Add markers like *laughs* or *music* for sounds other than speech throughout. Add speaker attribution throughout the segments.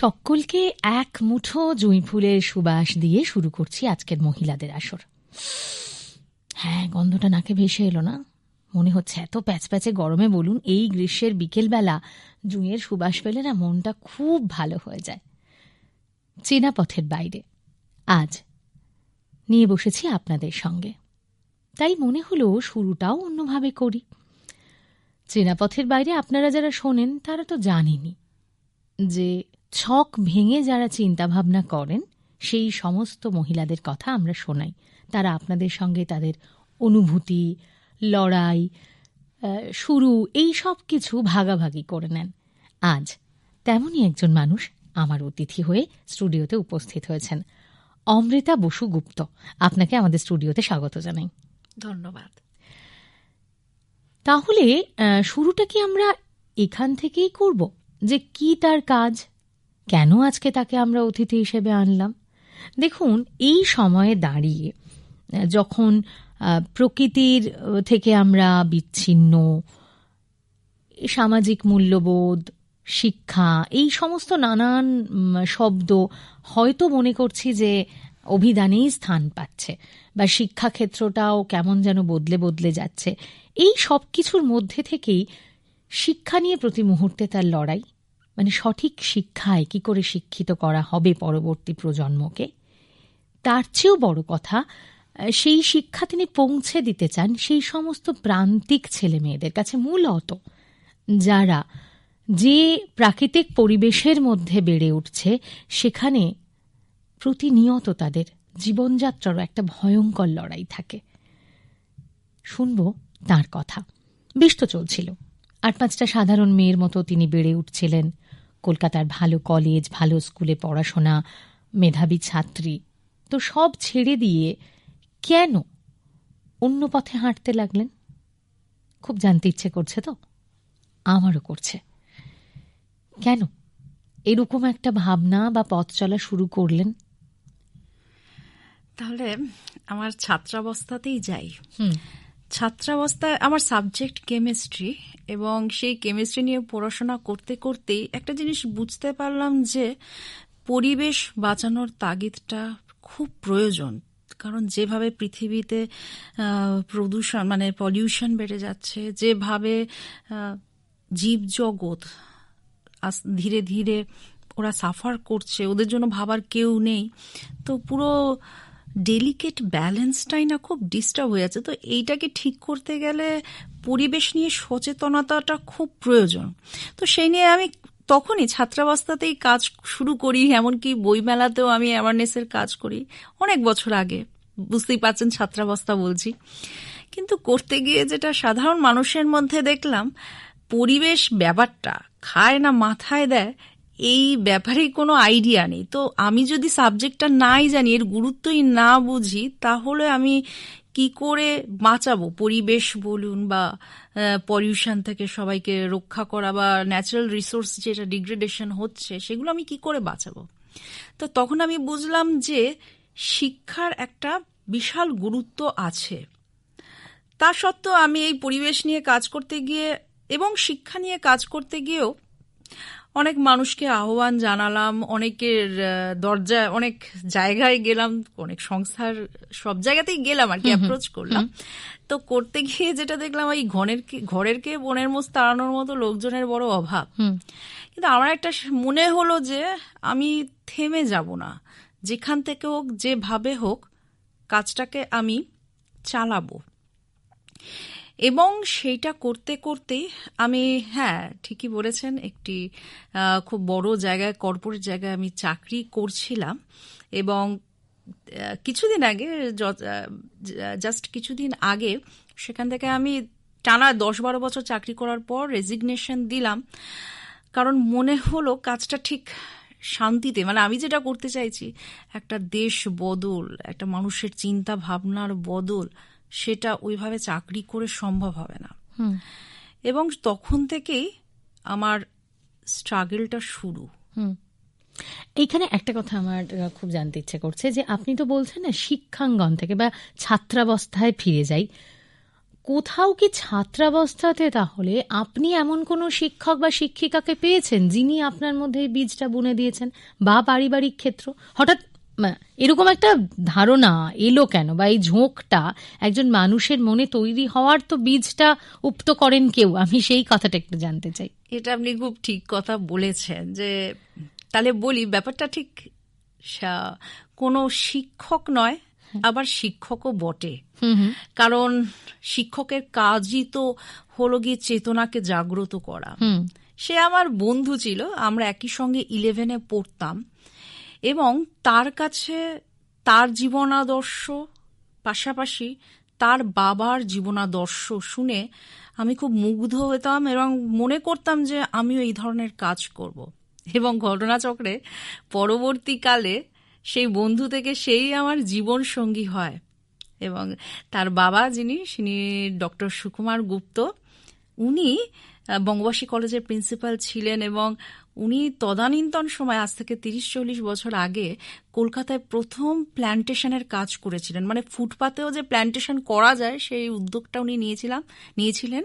Speaker 1: সকলকে এক মুঠো জুঁই ফুলের সুবাস দিয়ে শুরু করছি আজকের মহিলাদের আসর। হ্যাঁ গন্ধটা নাকে ভেসে এলো না। মনে হচ্ছে এত প্যাচ প্যাচে গরমে বলুন, এই গ্রীষ্মের বিকেলবেলা জুঁইয়ের সুবাস পেলে না মনটা খুব ভালো হয়ে যায়। চেনা পথের বাইরে। আজ নিয়ে বসেছি আপনাদের সঙ্গে। তাই মনে হলো শুরুটাও অন্যভাবে করি। চেনা পথের বাইরে আপনারা যারা শোনেন, তারা তো জানেনি যে ছক ভেঙে যারা চিন্তাভাবনা করেন সেই সমস্ত মহিলাদের কথা আমরা শোনাই। তারা আপনাদের সঙ্গে তাদের অনুভূতি লড়াই শুরু এই সব কিছু ভাগাভাগি করে নেন। আজ তেমনই একজন মানুষ আমার অতিথি হয়ে স্টুডিওতে উপস্থিত হয়েছেন। অমৃতা বসু গুপ্ত আপনাকে আমাদের স্টুডিওতে স্বাগত জানাই।
Speaker 2: ধন্যবাদ।
Speaker 1: তাহলে শুরুটা কি আমরা এখান থেকেই করব? যে কি তার কাজ? কেন আজকে তাকে আমরা অতিথি হিসেবে আনলাম? দেখুন, এই সময়ে দাঁড়িয়ে, যখন প্রকৃতির থেকে আমরা বিচ্ছিন্ন, সামাজিক মূল্যবোধ, শিক্ষা, এই সমস্ত নানান শব্দ হয়তো মনে করছি যে অভিধানেই স্থান পাচ্ছে বা শিক্ষাক্ষেত্রটাও কেমন যেন বদলে বদলে যাচ্ছে। এই সব কিছুর মধ্যে থেকেই শিক্ষা নিয়ে প্রতি মুহূর্তে তার লড়াই। মানে সঠিক শিক্ষায় কি করে শিক্ষিত করা হবে পরবর্তী প্রজন্মকে? তার চেয়েও বড় কথা, সেই শিক্ষা তিনি পৌঁছে দিতে চান সেই সমস্ত প্রান্তিক ছেলে মেয়েদের কাছে, মূলত যারা যে প্রাকৃতিক পরিবেশের মধ্যে বেড়ে উঠছে, সেখানে প্রতিনিয়ত তাদের জীবনযাত্রারও একটা ভয়ঙ্কর লড়াই থাকে। শুনব তার কথা। বেশ তো চলছিল। আট পাঁচটা সাধারণ মেয়ের মতো তিনি বেড়ে উঠছিলেন। কলকাতার ভালো কলেজ ভালো স্কুলে পড়াশোনা মেধাবী ছাত্রী। তো সব ছেড়ে দিয়ে কেন অন্য পথে হাঁটতে লাগলেন? খুব জানতে ইচ্ছে করছে তো? আমারও করছে। কেন? এরকম একটা ভাবনা বা পথ চলা শুরু করলেন?
Speaker 2: তাহলে আমার ছাত্রাবস্থাতেই যাই। ছাত্রাবস্থায় আমার সাবজেক্ট কেমিস্ট্রি এবং সেই কেমিস্ট্রি নিয়ে পড়াশোনা করতে করতেই একটা জিনিস বুঝতে পারলাম যে পরিবেশ বাঁচানোর তাগিদটা খুব প্রয়োজন। কারণ যেভাবে পৃথিবীতে প্রদূষণ মানে পলিউশন বেড়ে যাচ্ছে, যেভাবে জীবজগৎ ধীরে ধীরে ওরা সাফার করছে, ওদের জন্য ভাবার কেউ নেই। তো পুরো ডেলিকেট ব্যালেন্সটাই না খুব ডিস্টার্ব হয়ে যাচ্ছে। তো এইটাকে ঠিক করতে গেলে পরিবেশ নিয়ে সচেতনতাটা খুব প্রয়োজন। তো সেই নিয়ে আমি তখনই ছাত্রাবস্থাতেই কাজ শুরু করি, এমনকি বইমেলাতেও আমি অ্যাওয়ারনেসের কাজ করি। অনেক বছর আগে, বুঝতেই পারছেন ছাত্রাবস্থা বলছি। কিন্তু করতে গিয়ে যেটা সাধারণ মানুষের মধ্যে দেখলাম, পরিবেশ ব্যাপারটা খায় না মাথায় দেয় এই ব্যাপারে কোনো আইডিয়া নেই। তো আমি যদি সাবজেক্টটা নাই জানি, এর গুরুত্বই না বুঝি, তাহলে আমি কি করে বাঁচাবো? পরিবেশ বলুন বা পলিউশন থেকে সবাইকে রক্ষা করা বা ন্যাচারাল রিসোর্স যেটা ডিগ্রেডেশন হচ্ছে, সেগুলো আমি কি করে বাঁচাবো? তো তখন আমি বুঝলাম যে শিক্ষার একটা বিশাল গুরুত্ব আছে। তা সত্ত্বেও আমি এই পরিবেশ নিয়ে কাজ করতে গিয়ে এবং শিক্ষা নিয়ে কাজ করতে গিয়েও অনেক মানুষকে আহ্বান জানালাম অনেকের দরজায় অনেক জায়গায় গেলাম অনেক সংস্থার সব জায়গাতেই গেলাম আর কি অ্যাপ্রোচ করলাম। তো করতে গিয়ে যেটা দেখলাম ওই ঘরের ঘরের কে বনের মোষ তাড়ানোর মতো লোকজনের বড় অভাব। কিন্তু আমার একটা মনে হলো যে আমি থেমে যাব না। যেখান থেকে হোক যেভাবে হোক কাজটাকে আমি চালাবো। এবং সেইটা করতে করতেই আমি হ্যাঁ ঠিকই বলেছেন, একটি খুব বড় জায়গায়, কর্পোরেট জায়গায় আমি চাকরি করছিলাম এবং কিছুদিন আগে জাস্ট কিছুদিন আগে সেখান থেকে আমি টানা দশ বারো বছর চাকরি করার পর রেজিগনেশন দিলাম। কারণ মনে হলো কাজটা ঠিক শান্তিতে মানে আমি যেটা করতে চাইছি, একটা দেশ বদল, একটা মানুষের চিন্তা ভাবনার বদল সেটা ওইভাবে চাকরি করে সম্ভব হবে না। এবং তখন থেকেই আমার স্ট্রাগলটা শুরু।
Speaker 1: এইখানে একটা কথা আমার খুব জানতে ইচ্ছে করছে যে আপনি তো বলছেন না শিক্ষাঙ্গন থেকে বা ছাত্রাবস্থায় ফিরে যাই। কোথাও কি ছাত্রাবস্থাতে তাহলে আপনি এমন কোনো শিক্ষক বা শিক্ষিকাকে পেয়েছেন যিনি আপনার মধ্যে বীজটা বুনে দিয়েছেন বা পারিবারিক ক্ষেত্র? হঠাৎ এরকম একটা ধারণা এলো কেন? বা এই ঝোঁকটা একজন মানুষের মনে তৈরি হওয়ার তো বীজটা উপ্ত করেন কেউ। আমি সেই কথাটা একটু জানতে চাই।
Speaker 2: এটা আপনি খুব ঠিক কথা বলেছেন যে তাহলে বলি ব্যাপারটা ঠিক কোনো শিক্ষক নয় আবার শিক্ষকও বটে। কারণ শিক্ষকের কাজই তো হলো গিয়ে চেতনাকে জাগ্রত করা।
Speaker 1: হুম।
Speaker 2: সে আমার বন্ধু ছিল আমরা একই সঙ্গে ইলেভেনে পড়তাম। এবং তার কাছে তার জীবনাদর্শ, পাশাপাশি তার বাবার জীবনাদর্শ শুনে আমি খুব মুগ্ধ হতাম এবং মনে করতাম যে আমিও এই ধরনের কাজ করব। এবং ঘটনাচক্রে পরবর্তীকালে সেই বন্ধু থেকে সেই আমার জীবন সঙ্গী হয় এবং তার বাবা যিনি তিনি ডক্টর সুকুমার গুপ্ত, উনি বঙ্গবাসী কলেজের প্রিন্সিপাল ছিলেন এবং উনি তদানীন্তন সময় আজ থেকে তিরিশ চল্লিশ বছর আগে কলকাতায় প্রথম প্ল্যান্টেশনের কাজ করেছিলেন। মানে ফুটপাতেও যে প্ল্যান্টেশন করা যায় সেই উদ্যোগটা উনি নিয়েছিলাম নিয়েছিলেন।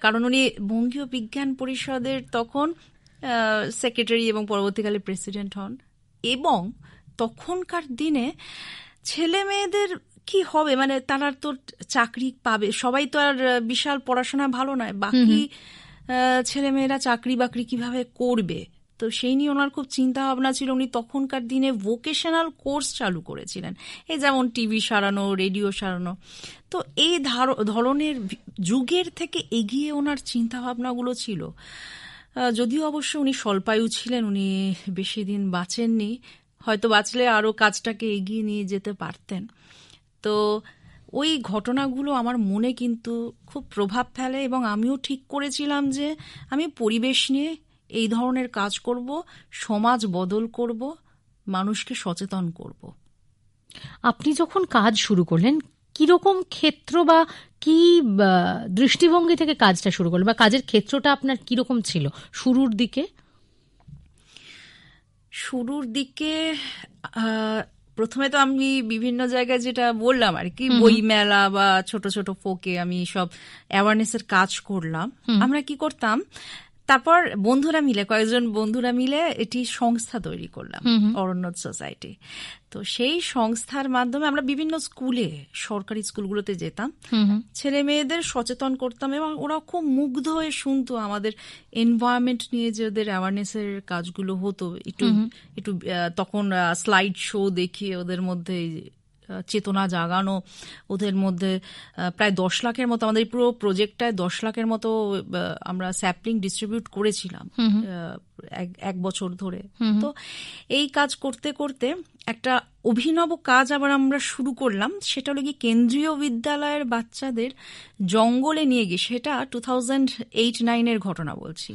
Speaker 2: কারণ উনি বঙ্গীয় বিজ্ঞান পরিষদের তখন সেক্রেটারি এবং পরবর্তীকালে প্রেসিডেন্ট হন। এবং তখনকার দিনে ছেলে মেয়েদের কি হবে? মানে তারা তো চাকরি পাবে সবাই তো আর বিশাল পড়াশোনা ভালো নয়। বাকি ছেলে মেয়েরা চাকরি বাকরি কীভাবে করবে? তো সেই নিয়ে ওনার খুব চিন্তা ভাবনা ছিল। উনি তখনকার দিনে ভোকেশনাল কোর্স চালু করেছিলেন। এই যেমন টিভি সারানো রেডিও সারানো। তো এই ধার- ধরনের যুগের থেকে এগিয়ে ওনার চিন্তা ভাবনাগুলো ছিল যদিও অবশ্য উনি স্বল্পায়ু ছিলেন, উনি বেশি দিন বাঁচেননি। হয়তো বাঁচলে আরও কাজটাকে এগিয়ে নিয়ে যেতে পারতেন। তো ওই ঘটনাগুলো আমার মনে কিন্তু খুব প্রভাব ফেলে এবং আমিও ঠিক করেছিলাম যে আমি পরিবেশ নিয়ে এই ধরনের কাজ করব সমাজ বদল করব মানুষকে সচেতন করব।
Speaker 1: আপনি যখন কাজ শুরু করলেন কীরকম ক্ষেত্র বা কি দৃষ্টিভঙ্গি থেকে কাজটা শুরু করলেন বা কাজের ক্ষেত্রটা আপনার কীরকম ছিল শুরুর দিকে?
Speaker 2: শুরুর দিকে প্রথমে তো আমি বিভিন্ন জায়গায় যেটা বললাম আর কি বই মেলা বা ছোট ছোট ফোকে আমি সব অ্যাওয়ারনেসের কাজ করলাম। আমরা কি করতাম তারপর বন্ধুরা মিলে কয়েকজন বন্ধুরা মিলে এটি সংস্থা তৈরি করলাম অরণ্য সোসাইটি। তো সেই সংস্থার মাধ্যমে আমরা বিভিন্ন স্কুলে সরকারি স্কুলগুলোতে যেতাম। ছেলে মেয়েদের সচেতন করতাম এবং ওরা খুব মুগ্ধ হয়ে শুনতো আমাদের এনভায়রনমেন্ট নিয়ে যে ওদের অ্যাওয়ারনেসের কাজগুলো হতো। একটু একটু তখন স্লাইড শো দেখিয়ে ওদের মধ্যে চেতনা জাগানো ওদের মধ্যে প্রায় দশ লাখের মতো আমাদের পুরো প্রজেক্টটায় দশ লাখের মতো আমরা স্যাপলিং ডিস্ট্রিবিউট করেছিলাম এক বছর ধরে। তো এই কাজ করতে করতে একটা অভিনব কাজ আবার আমরা শুরু করলাম সেটা হলো কি কেন্দ্রীয় বিদ্যালয়ের বাচ্চাদের জঙ্গলে নিয়ে গিয়ে সেটা টু থাউজেন্ড এইট নাইনের ঘটনা বলছি।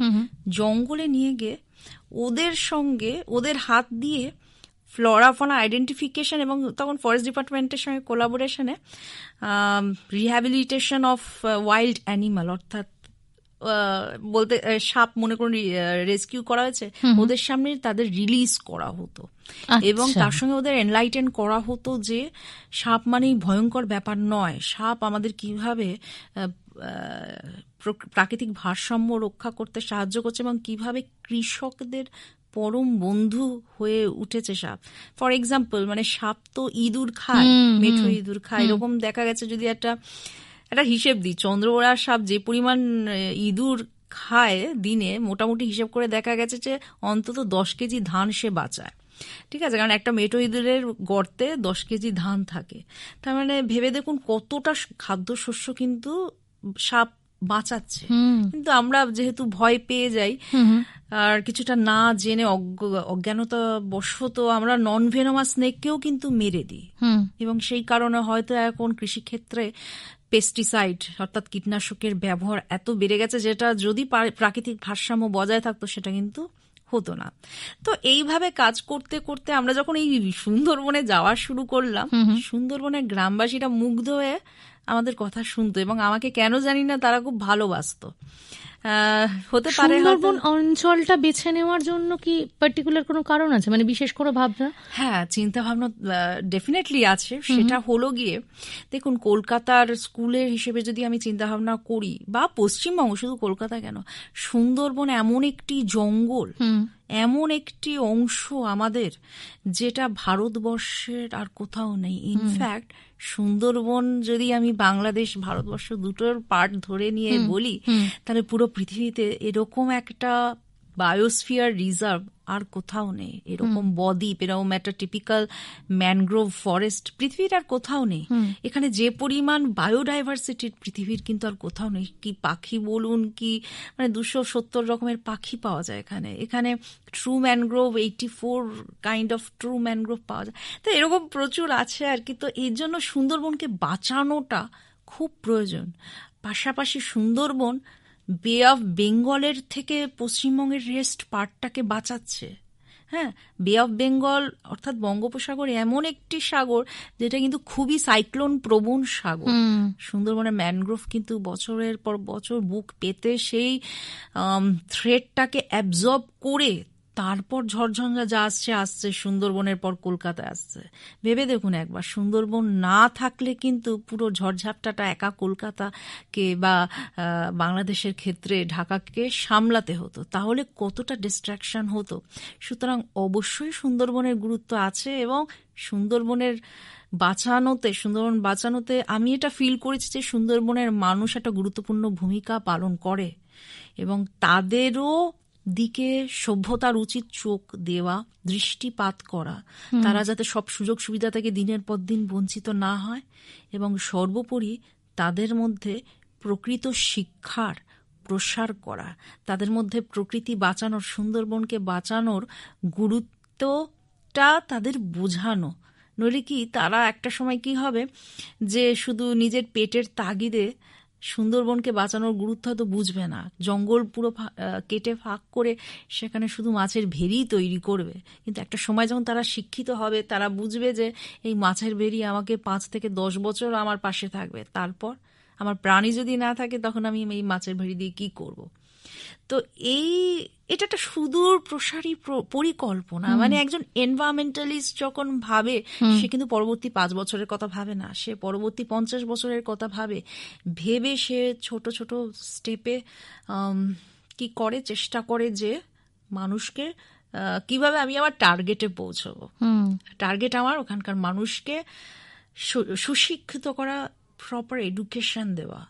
Speaker 2: জঙ্গলে নিয়ে গিয়ে ওদের সঙ্গে ওদের হাত দিয়ে ফ্লোরা ফনা আইডেন্টিফিকেশন এবং তখন ফরেস্ট ডিপার্টমেন্টের সঙ্গে কোলাবোরেশনে রিহ্যাবিলিটেশন অফ ওয়াইল্ড অ্যানিমাল অর্থাৎ বলতে সাপ মনে করুন রেস্কিউ করা হয়েছে ওদের সামনে তাদের রিলিজ করা হতো। এবং
Speaker 1: আচ্ছা।
Speaker 2: তার সঙ্গে ওদের এনলাইটেন করা হতো যে সাপ মানেই ভয়ঙ্কর ব্যাপার নয়। সাপ আমাদের কীভাবে প্রাকৃতিক ভারসাম্য রক্ষা করতে সাহায্য করছে এবং কীভাবে কৃষকদের পরম বন্ধু হয়ে উঠেছে সাপ। ফর এক্সাম্পল মানে সাপ তো ইঁদুর খায় মেঠো ইঁদুর খায়। এরকম দেখা গেছে যদি একটা একটা হিসেব দিই চন্দ্রবড়া সাপ যে পরিমাণ ইঁদুর খায় দিনে মোটামুটি হিসেব করে দেখা গেছে যে অন্তত দশ কেজি ধান সে বাঁচায়। ঠিক আছে? কারণ একটা মেটো ইঁদুরের গর্তে দশ কেজি ধান থাকে। তার মানে ভেবে দেখুন কতটা খাদ্যশস্য কিন্তু সাপ বাঁচাচ্ছে। কিন্তু আমরা যেহেতু ভয় পেয়ে যাই আর কিছুটা না জেনে অজ্ঞ- অজ্ঞানতা বশত আমরা নন ভেনোমা স্নেককেও কিন্তু মেরে দিই। এবং সেই কারণে হয়তো এখন কৃষিক্ষেত্রে পেস্টিসাইড অর্থাৎ কীটনাশকের ব্যবহার এত বেড়ে গেছে যেটা যদি প্রাকৃতিক ভারসাম্য বজায় থাকতো সেটা কিন্তু হতো না। তো এইভাবে কাজ করতে করতে আমরা যখন এই সুন্দরবনে যাওয়া শুরু করলাম সুন্দরবনের গ্রামবাসীরা মুগ্ধ হয়ে আমাদের কথা শুনতো এবং আমাকে কেন জানি না তারা খুব ভালোবাসতো। হতে পারে
Speaker 1: সুন্দরবন অঞ্চলটা বেছে নেওয়ার জন্য কি পার্টিকুলার কোনো কারণ আছে? মানে বিশেষ কোনো ভাবনা?
Speaker 2: হ্যাঁ চিন্তা ভাবনা ডেফিনেটলি আছে। সেটা হলো গিয়ে দেখুন কলকাতার স্কুলের হিসেবে যদি আমি চিন্তা ভাবনা করি বা পশ্চিমবঙ্গ শুধু কলকাতা কেন সুন্দরবন এমন একটি জঙ্গল এমন একটি অংশ আমাদের যেটা ভারতবর্ষের আর কোথাও নেই। ইনফ্যাক্ট সুন্দরবন যদি আমি বাংলাদেশ ভারতবর্ষ দুটোর পার্ট ধরে নিয়ে বলি তাহলে পুরো পৃথিবীতে এরকম একটা বায়োস্ফিয়ার রিজার্ভ আর কোথাও নেই। এরকম বদ্বীপ এরকম একটা টিপিক্যাল ম্যানগ্রোভ ফরেস্ট পৃথিবীর আর কোথাও নেই। এখানে যে পরিমাণ বায়োডাইভার্সিটির পৃথিবীর কিন্তু আর কোথাও নেই। কি পাখি বলুন কি মানে দুশো সত্তর রকমের পাখি পাওয়া যায় এখানে। এখানে true mangrove eighty four kind of true mangrove পাওয়া যায়। তো এরকম প্রচুর আছে আর কি। তো এর জন্য সুন্দরবনকে বাঁচানোটা খুব প্রয়োজন। পাশাপাশি সুন্দরবন বে অফ বেঙ্গলের থেকে পশ্চিমবঙ্গের রেস্ট পার্টটাকে বাঁচাচ্ছে। হ্যাঁ বে অফ বেঙ্গল অর্থাৎ বঙ্গোপসাগর এমন একটি সাগর যেটা কিন্তু খুবই সাইক্লোন প্রবণ সাগর। সুন্দরবনের ম্যানগ্রোভ কিন্তু বছরের পর বছর বুক পেতে সেই থ্রেডটাকে অ্যাবজর্ব করে তারপর ঝড়ঝঞ্ঝা যা আসছে আসছে। সুন্দরবনের পর কলকাতায় আসছে। ভেবে দেখুন একবার, সুন্দরবন না থাকলে কিন্তু পুরো ঝড়ঝাপটাটা একা কলকাতাকে বা বাংলাদেশের ক্ষেত্রে ঢাকাকে সামলাতে হতো। তাহলে কতটা ডিস্ট্রাকশন হতো? সুতরাং অবশ্যই সুন্দরবনের গুরুত্ব আছে এবং সুন্দরবনের বাঁচানোতে, সুন্দরবন বাঁচানোতে আমি এটা ফিল করেছি যে সুন্দরবনের মানুষ একটা গুরুত্বপূর্ণ ভূমিকা পালন করে এবং তাদেরও দিকে সভ্যতার উচিত চোখ দেওয়া দৃষ্টিপাত করা। তারা যাতে সব সুযোগ সুবিধা থেকে দিনের পর দিন বঞ্চিত না হয় এবং সর্বোপরি তাদের মধ্যে প্রকৃত শিক্ষার প্রসার করা তাদের মধ্যে প্রকৃতি বাঁচানোর সুন্দরবনকে বাঁচানোর গুরুত্বটা তাদের বোঝানো। নইলে কি তারা একটা সময় কি হবে যে শুধু নিজের পেটের তাগিদে সুন্দরবনকে বাঁচানোর গুরুত্ব হয়তো বুঝবে না। জঙ্গল পুরো কেটে ফাঁক করে সেখানে শুধু মাছের ভেরি তৈরি করবে। কিন্তু একটা সময় যখন তারা শিক্ষিত হবে, তারা বুঝবে যে এই মাছের ভেরি আমাকে পাঁচ থেকে দশ বছর আমার পাশে থাকবে। তারপর আমার প্রাণী যদি না থাকে, তখন আমি এই মাছের ভেরি দিয়ে কি করব? তো এই এটা একটা সুদূর প্রসারী পরিকল্পনা। মানে একজন এনভায়রনমেন্টালিস্ট যখন ভাবে সে কিন্তু পরবর্তী পাঁচ বছরের কথা ভাবে না। সে পরবর্তী পঞ্চাশ বছরের কথা ভাবে। ভেবে সে ছোট ছোট স্টেপে কি করে চেষ্টা করে যে মানুষকে কীভাবে আমি আমার টার্গেটে পৌঁছবো। টার্গেট আমার ওখানকার মানুষকে সুশিক্ষিত করা প্রপার এডুকেশন দেওয়া।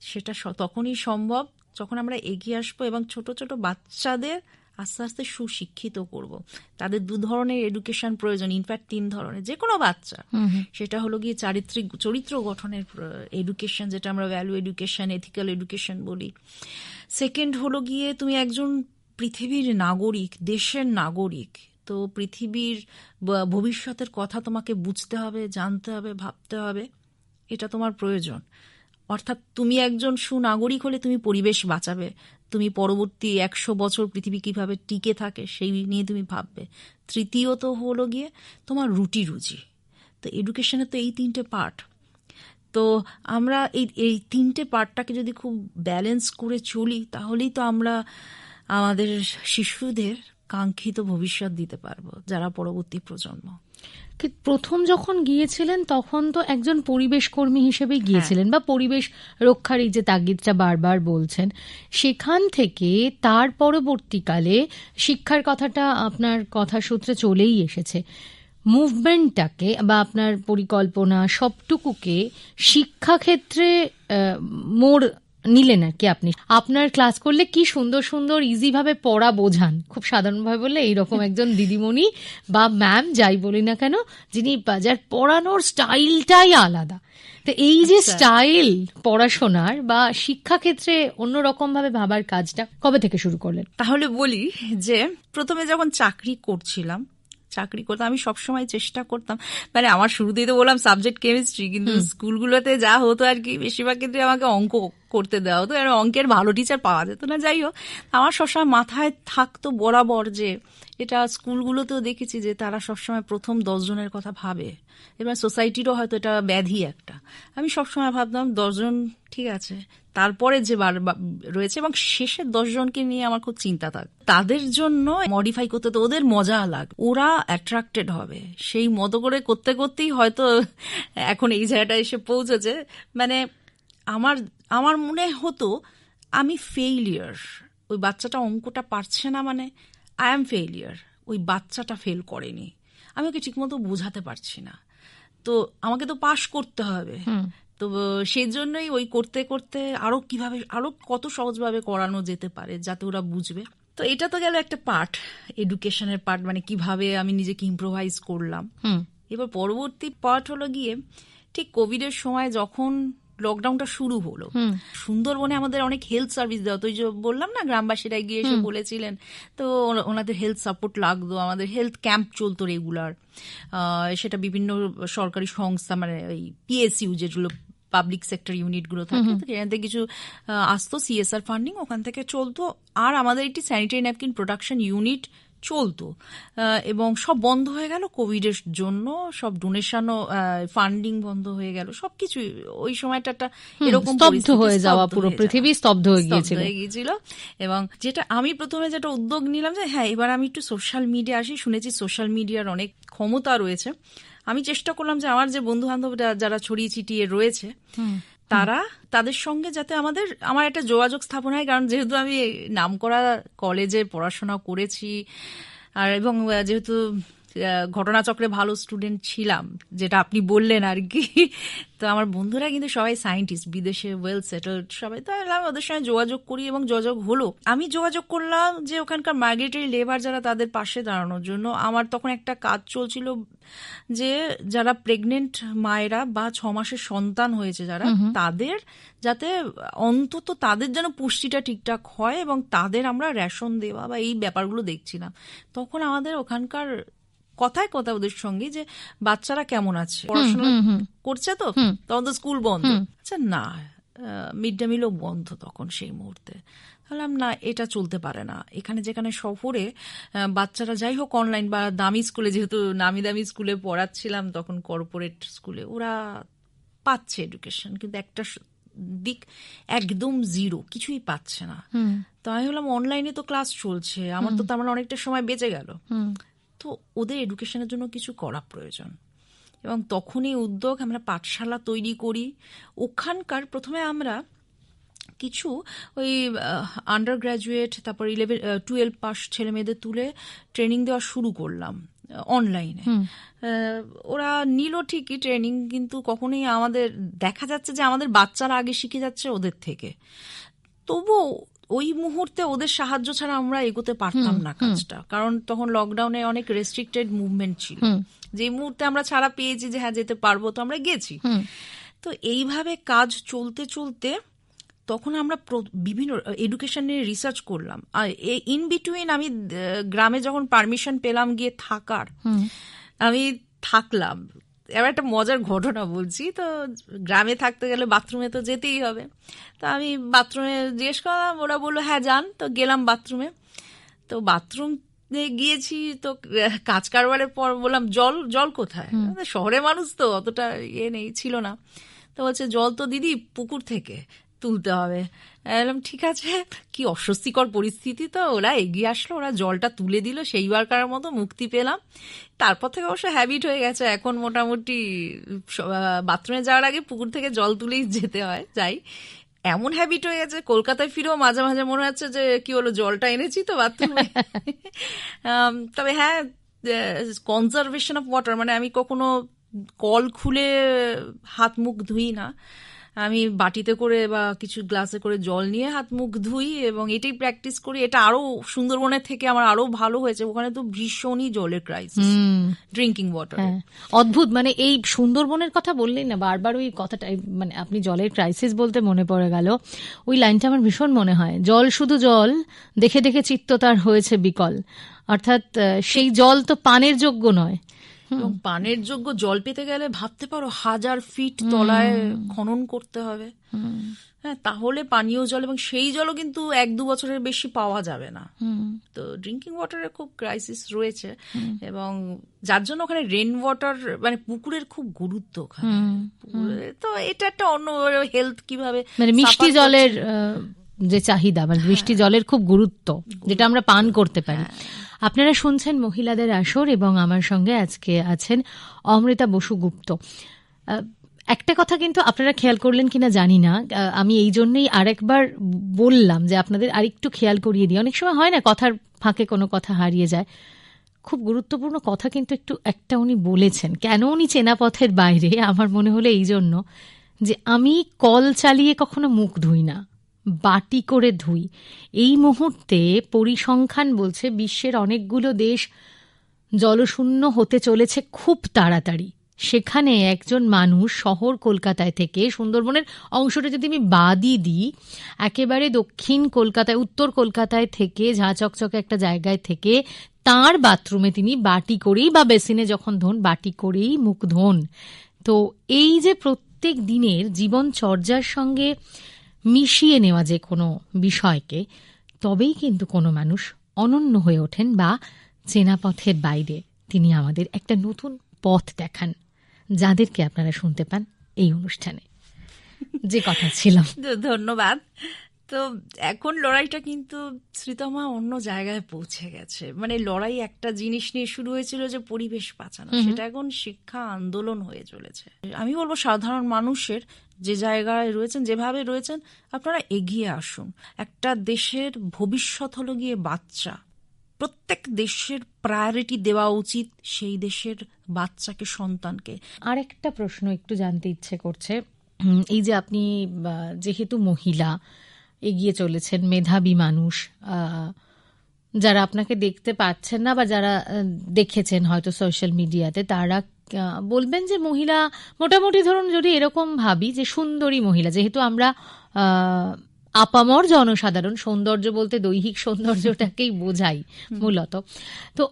Speaker 2: সেটা তখনই সম্ভব। যখন আমরা এগিয়ে আসব এবং ছোট ছোট বাচ্চাদের আস্তে আস্তে সুশিক্ষিত করব। তাদের দু ধরনের এডুকেশন প্রয়োজন ইনফ্যাক্ট তিন ধরনের যে কোনো বাচ্চা সেটা হলো গিয়ে চারিত্রিক চরিত্র গঠনের এডুকেশন যেটা আমরা ভ্যালু এডুকেশন এথিক্যাল এডুকেশন বলি। সেকেন্ড হলো গিয়ে তুমি একজন পৃথিবীর নাগরিক দেশের নাগরিক। তো পৃথিবীর ভবিষ্যতের কথা তোমাকে বুঝতে হবে জানতে হবে ভাবতে হবে। এটা তোমার প্রয়োজন। অর্থাৎ তুমি একজন সুনাগরিক হলে তুমি পরিবেশ বাঁচাবে। তুমি পরবর্তী একশো বছর পৃথিবী কীভাবে টিকে থাকে সেই নিয়ে তুমি ভাববে। তৃতীয়ত হলো গিয়ে তোমার রুটি রুজি। তো এডুকেশনের তো এই তিনটে পার্ট তো আমরা এই এই তিনটে পার্টটাকে যদি খুব ব্যালেন্স করে চলি, তাহলেই তো আমরা আমাদের শিশুদের কাঙ্ক্ষিত ভবিষ্যৎ দিতে পারব যারা পরবর্তী প্রজন্ম।
Speaker 1: প্রথম যখন গিয়েছিলেন, তখন তো একজন পরিবেশ কর্মী হিসেবে গিয়েছিলেন বা পরিবেশ রক্ষার এই যে তাগিদটা বারবার বলছেন, সেখান থেকে তার পরবর্তীকালে শিক্ষার কথাটা আপনার কথা সূত্রে চলেই এসেছে। মুভমেন্টটাকে বা আপনার পরিকল্পনা সবটুকুকে শিক্ষাক্ষেত্রে মোড় নিলেন আর কি আপনি। আপনার ক্লাস করলে কি সুন্দর সুন্দর ইজি ভাবে পড়া বোঝান। খুব সাধারণভাবে বললে এইরকম একজন দিদিমণি বা ম্যাম যাই বলি না কেন যিনি যার পড়ানোর স্টাইলটাই আলাদা। তো এই যে স্টাইল পড়াশোনার বা শিক্ষাক্ষেত্রে অন্যরকম ভাবে ভাবার কাজটা কবে থেকে শুরু করলেন?
Speaker 2: তাহলে বলি যে প্রথমে যখন চাকরি করছিলাম চাকরি করতাম আমি সবসময় চেষ্টা করতাম। মানে আমার শুরুতেই তো বললাম সাবজেক্ট কেমিস্ট্রি কিন্তু স্কুলগুলোতে যা হতো আর কি বেশিরভাগ ক্ষেত্রে আমাকে অঙ্ক করতে দেওয়া হতো। আর অঙ্কের ভালো টিচার পাওয়া যেত না যাই হোক। আমার সবসময় মাথায় থাকতো বরাবর যে এটা স্কুলগুলোতেও দেখেছি যে তারা সবসময় প্রথম দশজনের কথা ভাবে। এবার সোসাইটিরও হয়তো এটা ব্যাধি একটা। আমি সবসময় ভাবতাম, দশজন ঠিক আছে, তারপরে যে বার রয়েছে এবং শেষের দশজনকে নিয়ে আমার খুব চিন্তা থাক তাদের জন্য মডিফাই করতে তো ওদের মজা লাগ, ওরা অ্যাট্রাক্টেড হবে। সেই মতো করে করতে করতেই হয়তো এখন এই জায়গাটা এসে পৌঁছেছে। মানে আমার আমার মনে হতো আমি ফেইলিয়ার ওই বাচ্চাটা অঙ্কটা পারছে না মানে। আই এম ফেইলিয়ার ওই বাচ্চাটা ফেল করেনি। আমি ওকে ঠিকমতো বোঝাতে পারছি না। তো আমাকে তো পাশ করতে হবে। তো সেই জন্যই ওই করতে করতে আরও কীভাবে আরও কত সহজভাবে করানো যেতে পারে যাতে ওরা বুঝবে। তো এটা তো গেল একটা পার্ট এডুকেশনের পার্ট মানে কীভাবে আমি নিজেকে ইম্প্রোভাইজ করলাম। এবার পরবর্তী পার্ট হলো গিয়ে ঠিক কোভিডের সময় যখন লকডাউনটা শুরু হলো। সুন্দরবনে আমাদের অনেক হেলথ সার্ভিস দেওয়া তো বললাম না গ্রামবাসীরা গিয়ে এসে বলেছিলেন তো ওনাদের হেলথ সাপোর্ট লাগতো আমাদের হেলথ ক্যাম্প চলতো রেগুলার সেটা বিভিন্ন সরকারি সংস্থা মানে ওই পিএসইউ যেগুলো পাবলিক সেক্টর ইউনিটগুলো থাকে তো থেকে কিছু আসতো সিএসআর ফান্ডিং ওখান থেকে চলতো। আর আমাদের একটি স্যানিটারি ন্যাপকিন প্রোডাকশন ইউনিট চলতো। এবং সব বন্ধ হয়ে গেল কোভিডের জন্য সব ডোনেশনও ফান্ডিং বন্ধ হয়ে গেল সবকিছু ওই সময়টা একটা এরকম
Speaker 1: স্তব্ধ হয়ে যাওয়া পুরো পৃথিবী স্তব্ধ হয়ে গিয়েছিল।
Speaker 2: হয়ে গিয়েছিল। এবং যেটা আমি প্রথমে যেটা উদ্যোগ নিলাম যে হ্যাঁ এবার আমি একটু সোশ্যাল মিডিয়া আসি শুনেছি সোশ্যাল মিডিয়ার অনেক ক্ষমতা রয়েছে। আমি চেষ্টা করলাম যে আমার যে বন্ধু বান্ধবরা যারা ছড়িয়ে ছিটিয়ে রয়েছে তারা তাদের সঙ্গে যাতে আমাদের, আমার একটা যোগাযোগ স্থাপন হয়, কারণ যেহেতু আমি নামকরা কলেজে পড়াশোনা করেছি, আর এবং যেহেতু ঘটনাচক্রে ভালো স্টুডেন্ট ছিলাম যেটা আপনি বললেন আর কি। তো আমার বন্ধুরা কিন্তু সবাই সায়েন্টিস্ট বিদেশে ওয়েল সেটেলড সবাই তো আমি ওদের সঙ্গে যোগাযোগ করি এবং যোগাযোগ হলো। আমি যোগাযোগ করলাম যে ওখানকার মাইগ্রেটরি লেবার যারা তাদের পাশে দাঁড়ানোর জন্য। আমার তখন একটা কাজ চলছিল যে যারা প্রেগনেন্ট মায়েরা বা ছ মাসের সন্তান হয়েছে যারা তাদের যাতে অন্তত তাদের যেন পুষ্টিটা ঠিকঠাক হয় এবং তাদের আমরা রেশন দেওয়া বা এই ব্যাপারগুলো দেখছিলাম। তখন আমাদের ওখানকার কথায় কথা ওদের সঙ্গে যে বাচ্চারা কেমন আছে পড়াশোনা করছে তো? তখন তো স্কুল বন্ধ। আচ্ছা না মিড ডে মিলও বন্ধ তখন সেই মুহূর্তে। বললাম না এটা চলতে পারে না। এখানে যেখানে শহরে আহ, বাচ্চারা যাই হোক অনলাইন বা দামি স্কুলে যেহেতু নামি দামি স্কুলে পড়াচ্ছিলাম তখন কর্পোরেট স্কুলে ওরা পাচ্ছে এডুকেশন কিন্তু একটা দিক একদম জিরো কিছুই পাচ্ছে না। তো আমি বললাম অনলাইনে তো ক্লাস চলছে আমার তো তার মানে অনেকটা সময় বেঁচে গেল। তো ওদের এডুকেশনের জন্য কিছু করা প্রয়োজন। এবং তখনই উদ্যোগ আমরা পাঠশালা তৈরি করি। ওখানকার প্রথমে আমরা কিছু ওই আন্ডার গ্র্যাজুয়েট তারপর ইলেভেন টুয়েলভ পাস ছেলে মেয়েদের তুলে ট্রেনিং দেওয়া শুরু করলাম অনলাইনে ওরা নিল ঠিকই ট্রেনিং কিন্তু কখনোই আমাদের দেখা যাচ্ছে যে আমাদের বাচ্চারা আগে শিখে যাচ্ছে ওদের থেকে। তবুও ওই মুহূর্তে ওদের সাহায্য ছাড়া আমরা এগোতে পারতাম না কাজটা। কারণ তখন লকডাউনে অনেক রেস্ট্রিক্টেড মুভমেন্ট ছিল। যে মুহূর্তে আমরা ছাড়া পেয়েছি যে হ্যাঁ যেতে পারব তো আমরা গেছি। তো এইভাবে কাজ চলতে চলতে তখন আমরা বিভিন্ন এডুকেশন নিয়ে রিসার্চ করলাম। আর ইন বিটুইন আমি গ্রামে যখন পারমিশন পেলাম গিয়ে থাকার আমি থাকলাম। এবার একটা মজার ঘটনা বলছি। তো গ্রামে থাকতে গেলে বাথরুমে তো যেতেই হবে। তো আমি বাথরুমে জিজ্ঞেস করলাম ওরা বলল হ্যাঁ যান। তো গেলাম বাথরুমে। তো বাথরুম গিয়েছি তো কাজ কারবারের পর বললাম জল জল কোথায়? শহরে মানুষ তো অতটা ইয়ে নেই ছিল না। তো বলছে জল তো দিদি পুকুর থেকে তুলতে হবে। বললাম ঠিক আছে। কি অস্বস্তিকর পরিস্থিতি তো ওরা এগিয়ে আসলো ওরা জলটা তুলে দিল সেইবারকার মতো মুক্তি পেলাম। তারপর থেকে অবশ্য হ্যাবিট হয়ে গেছে এখন মোটামুটি বাথরুমে যাওয়ার আগে পুকুর থেকে জল তুলেই যেতে হয় যাই। এমন হ্যাবিট হয়ে গেছে কলকাতায় ফিরেও মাঝে মাঝে মনে হচ্ছে যে কি হলো জলটা এনেছি তো বাথরুমে *laughs* তবে হ্যাঁ কনজারভেশন অফ ওয়াটার মানে আমি কখনো কল খুলে হাত মুখ ধুই না। আমি বাটিতে করে বা কিছু গ্লাসে করে জল নিয়ে হাত মুখ ধুই এবং এটাই প্র্যাকটিস করি। এটা আরও সুন্দরবনের থেকে আমার আরও ভালো হয়েছে। ওখানে তো ভীষণই জলের ক্রাইসিস ড্রিঙ্কিং ওয়াটার
Speaker 1: অদ্ভুত। মানে এই সুন্দরবনের কথা বললেন না বারবার ওই কথাটা মানে আপনি জলের ক্রাইসিস বলতে মনে পড়ে গেল। ওই লাইনটা আমার ভীষণ মনে হয়। জল শুধু জল দেখে দেখে চিত্ত তার হয়েছে বিকল। অর্থাৎ সেই জল তো পানের যোগ্য নয়।
Speaker 2: এবং পানের যোগ্য জল পেতে গেলে ভাবতে পারো হাজার ফিট তলায় খনন করতে হবে। হ্যাঁ তাহলে পানীয় জল এবং সেই জলও কিন্তু এক দু বছরের বেশি পাওয়া যাবে না। তো ড্রিঙ্কিং ওয়াটারের খুব ক্রাইসিস রয়েছে এবং যার জন্য ওখানে রেন ওয়াটার মানে পুকুরের খুব গুরুত্ব ওখানে। তো এটা একটা অন্য হেলথ কীভাবে
Speaker 1: মানে মিষ্টি জলের যে চাহিদা মানে মিষ্টি জলের খুব গুরুত্ব যেটা আমরা পান করতে পারি। আপনারা শুনছেন মহিলাদের আসর এবং আমার সঙ্গে আজকে আছেন অমৃতা বসু গুপ্ত একটা কথা কিন্তু আপনারা খেয়াল করলেন কিনা জানি না। আমি এই জন্যই আরেকবার বললাম যে আপনাদের আরেকটু খেয়াল করিয়ে দিই। অনেক সময় হয় না কথার ফাঁকে কোনো কথা হারিয়ে যায়। খুব গুরুত্বপূর্ণ কথা কিন্তু একটু একটা উনি বলেছেন। কেন উনি চেনা পথের বাইরে? আমার মনে হলো এই জন্য যে আমি কল চালিয়ে কখনো মুখ ধুই না। বাটি করে ধুই। এই মুহূর্তে পরিসংখ্যান বলছে বিশ্বের অনেকগুলো দেশ জলশূন্য হতে চলেছে খুব তাড়াতাড়ি। সেখানে একজন মানুষ শহর কলকাতায় থেকে সুন্দরবনের অংশটা যদি আমি বাদই দিই, একেবারে দক্ষিণ কলকাতায়, উত্তর কলকাতায় থেকে ঝাঁ চকচকে একটা জায়গায় থেকে তার বাথরুমে তিনি বাটি করেই বা বেসিনে যখন ধোন, বাটি করেই মুখ ধোন। তো এই যে প্রত্যেক দিনের জীবনচর্যার সঙ্গে মিশিয়ে নেওয়া যে কোনো বিষয়কে, তবেই কিন্তু কোনো মানুষ অনন্য হয়ে ওঠেন বা চেনা পথের বাইরে তিনি আমাদের একটা নতুন পথ দেখান। যাদেরকে আপনারা শুনতে পান এই অনুষ্ঠানে। যে কথা ছিলাম।
Speaker 2: ধন্যবাদ। তো এখন লড়াইটা কিন্তু শ্রীতমা অন্য জায়গায় পৌঁছে গেছে। মানে লড়াই একটা জিনিস নিয়ে শুরু হয়েছিল যে পরিবেশ বাঁচানো। সেটা এখন শিক্ষা আন্দোলন হয়ে চলেছে। আমি বলব সাধারণ মানুষের যে জায়গায় রয়েছেন যেভাবে রয়েছেন আপনারা এগিয়ে আসুন। একটা দেশের ভবিষ্যৎ হলো গিয়ে বাচ্চা। প্রত্যেক দেশের প্রায়োরিটি দেওয়া উচিত সেই দেশের বাচ্চাকে সন্তানকে।
Speaker 1: আরেকটা প্রশ্ন একটু জানতে ইচ্ছে করছে। এই যে আপনি যেহেতু মহিলা এগিয়ে চলেছেন মেধাবী মানুষ। যারা আপনাকে দেখতে পাচ্ছেন না বা যারা দেখেছেন হয়তো সোশ্যাল মিডিয়াতে তারা বলবেন যে মহিলা মোটামুটি ধরুন যদি এরকম ভাবি যে সুন্দরী মহিলা যেহেতু আমরা আপামর জনসাধারণ সৌন্দর্য বলতে দৈহিক সৌন্দর্যটাকেই বোঝাই মূলত। তো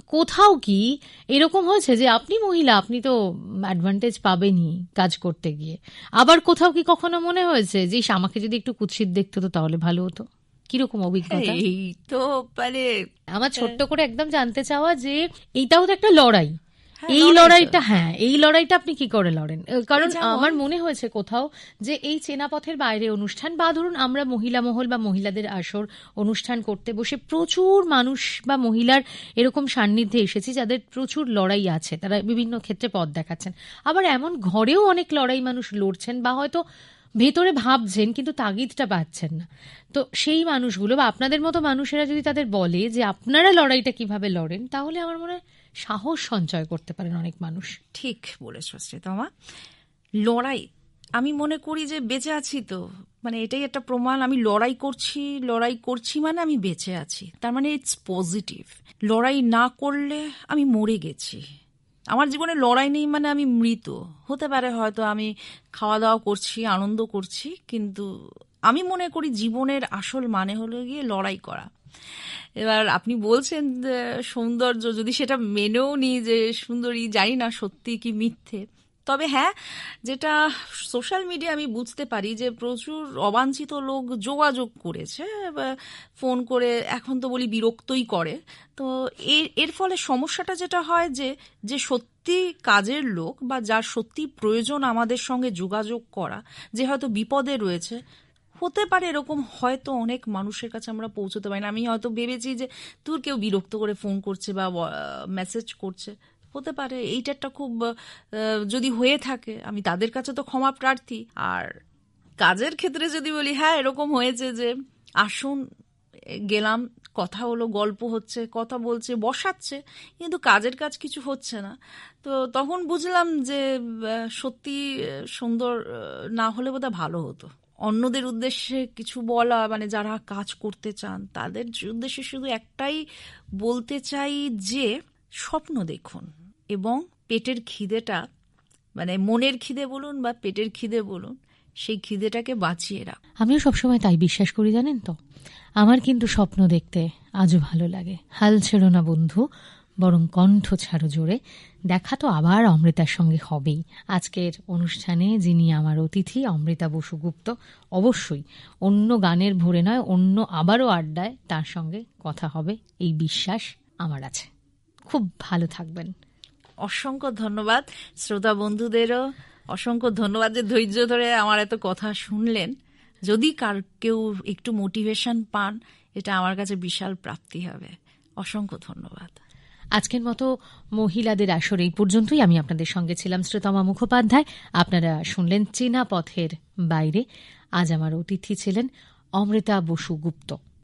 Speaker 1: কোথাও কি এরকম হয়েছে যে আপনি মহিলা আপনি তো অ্যাডভান্টেজ পাবেনই কাজ করতে গিয়ে। আবার কোথাও কি কখনো মনে হয়েছে যে আমাকে যদি একটু কুৎসিত দেখতে তো তাহলে ভালো হতো কীরকম অভিজ্ঞতা?
Speaker 2: এই তো মানে
Speaker 1: আমার ছোট্ট করে একদম জানতে চাওয়া যে এইটাও তো একটা লড়াই।
Speaker 2: হ্যাঁ,
Speaker 1: এই লড়াইটা। হ্যাঁ এই লড়াইটা আপনি কি করে লড়েন? কারণ আমার মনে হয়েছে কোথাও যে এই চেনা পথের বাইরে অনুষ্ঠান বা ধরুন আমরা মহিলা মহল বা মহিলাদের আসর অনুষ্ঠান করতে বসে প্রচুর মানুষ বা মহিলার এরকম সান্নিধ্যে এসেছি যাদের প্রচুর লড়াই আছে তারা বিভিন্ন ক্ষেত্রে পথ দেখাচ্ছেন। আবার এমন ঘরেও অনেক লড়াই মানুষ লড়ছেন বা হয়তো ভেতরে ভাবছেন কিন্তু তাগিদটা পাচ্ছেন না। তো সেই মানুষগুলো বা আপনাদের মতো মানুষেরা যদি তাদের বলে যে আপনারা লড়াইটা কীভাবে লড়েন তাহলে আমার মনে হয় সাহস সঞ্চয় করতে পারেন অনেক মানুষ।
Speaker 2: ঠিক বলেছ শ্রীতমা। লড়াই, আমি মনে করি যে বেঁচে আছি তো। মানে এটাই একটা প্রমাণ, আমি লড়াই করছি লড়াই করছি মানে আমি বেঁচে আছি। তার মানে ইটস পজিটিভ লড়াই না করলে আমি মরে গেছি। আমার জীবনে লড়াই নেই মানে আমি মৃত। হতে পারে হয়তো আমি খাওয়া দাওয়া করছি, আনন্দ করছি, কিন্তু আমি মনে করি জীবনের আসল মানে হলো গিয়ে লড়াই করা। এবার আপনি বলছেন সৌন্দর্য, যদি সেটা মেনেও নিই যে সুন্দরী, জানি না সত্যি কি মিথ্যে। তবে হ্যাঁ যেটা সোশ্যাল মিডিয়া আমি বুঝতে পারি যে প্রচুর অবাঞ্ছিত লোক যোগাযোগ করেছে ফোন করে, এখন তো বলি বিরক্তই করে। তো এর এর ফলে সমস্যাটা যেটা হয় যে যে সত্যি কাজের লোক বা যার সত্যি প্রয়োজন আমাদের সঙ্গে যোগাযোগ করা, যে হয়তো বিপদে রয়েছে হতে পারে এরকম, হয়তো অনেক মানুষের কাছে আমরা পৌঁছতে পারি না। আমি হয়তো ভেবেছি যে তোর কেউ বিরক্ত করে ফোন করছে বা মেসেজ করছে। হতে পারে, এইটা একটা খুব যদি হয়ে থাকে, আমি তাদের কাছে তো ক্ষমা প্রার্থী। আর কাজের ক্ষেত্রে যদি বলি হ্যাঁ এরকম হয়েছে যে, আসুন, গেলাম, কথা হলো, গল্প হচ্ছে, কথা বলছে, বসাচ্ছে, কিন্তু কাজের কাজ কিছু হচ্ছে না। তো তখন বুঝলাম যে সত্যি সুন্দর না হলে বোধহয় ভালো হতো। অন্যদের উদ্দেশ্যে কিছু বলা মানে যারা কাজ করতে চান, তাদের উদ্দেশ্যে শুধু একটাই বলতে চাই যে, স্বপ্ন দেখুন এবং পেটের খিদেটা মানে মনের খিদে বলুন বা পেটের খিদে বলুন, সেই খিদেটাকে বাঁচিয়ে রাখ।
Speaker 1: আমিও সবসময় তাই বিশ্বাস করি, জানেন তো? আমার কিন্তু স্বপ্ন দেখতে আজও ভালো লাগে। হাল ছেড়ো না, বন্ধু। বরং কণ্ঠ ছাড়ো জোরে। দেখা তো আবার অমৃতার সঙ্গে হবেই। আজকের অনুষ্ঠানে যিনি আমার অতিথি, অমৃতা বসুগুপ্ত অবশ্যই অন্য গানের ভরে নয়, অন্য আবারও আড্ডায় তার সঙ্গে কথা হবে। এই বিশ্বাস আমার আছে। খুব ভালো থাকবেন।
Speaker 2: অসংখ্য ধন্যবাদ শ্রোতা বন্ধুদেরও। অসংখ্য ধন্যবাদ যে ধৈর্য ধরে আমার এত কথা শুনলেন। যদি কার কেউ একটু মোটিভেশন পান, এটা আমার কাছে বিশাল প্রাপ্তি হবে। অসংখ্য ধন্যবাদ।
Speaker 1: আজকের মতো মহিলাদের আসর এই পর্যন্তই। আমি আপনাদের সঙ্গে ছিলাম শ্রীতমা মুখোপাধ্যায়। আপনারা শুনলেন চেনা পথের বাইরে। আজ আমার অতিথি ছিলেন অমৃতা বসু গুপ্ত।